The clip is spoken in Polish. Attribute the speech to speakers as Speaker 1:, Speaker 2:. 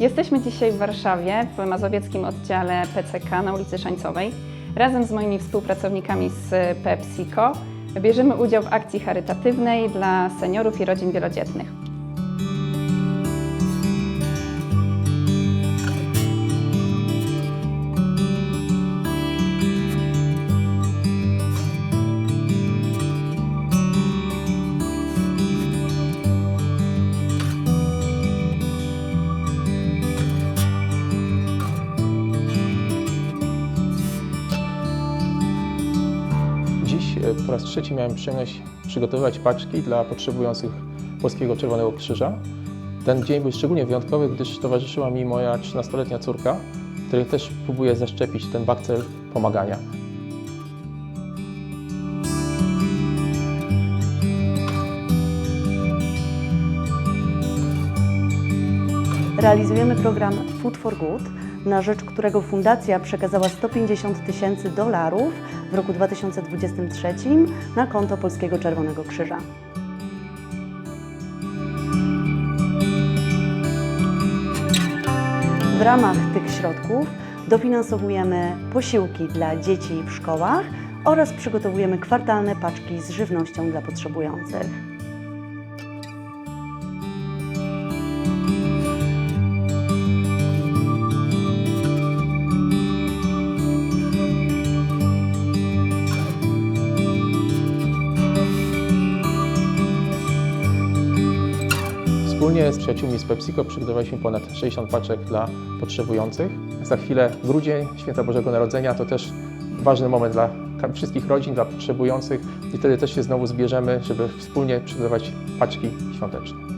Speaker 1: Jesteśmy dzisiaj w Warszawie w mazowieckim oddziale PCK na ulicy Szańcowej. Razem z moimi współpracownikami z PepsiCo bierzemy udział w akcji charytatywnej dla seniorów i rodzin wielodzietnych.
Speaker 2: Po raz trzeci miałem przyjemność przygotowywać paczki dla potrzebujących Polskiego Czerwonego Krzyża. Ten dzień był szczególnie wyjątkowy, gdyż towarzyszyła mi moja 13-letnia córka, której też próbuję zaszczepić ten bakcel pomagania.
Speaker 3: Realizujemy program Food for Good, na rzecz którego fundacja przekazała 150 tysięcy dolarów w roku 2023 na konto Polskiego Czerwonego Krzyża. W ramach tych środków dofinansowujemy posiłki dla dzieci w szkołach oraz przygotowujemy kwartalne paczki z żywnością dla potrzebujących.
Speaker 2: Wspólnie z przyjaciółmi z PepsiCo przygotowaliśmy ponad 60 paczek dla potrzebujących. Za chwilę grudzień, Święta Bożego Narodzenia, to też ważny moment dla wszystkich rodzin, dla potrzebujących i wtedy też się znowu zbierzemy, żeby wspólnie przygotować paczki świąteczne.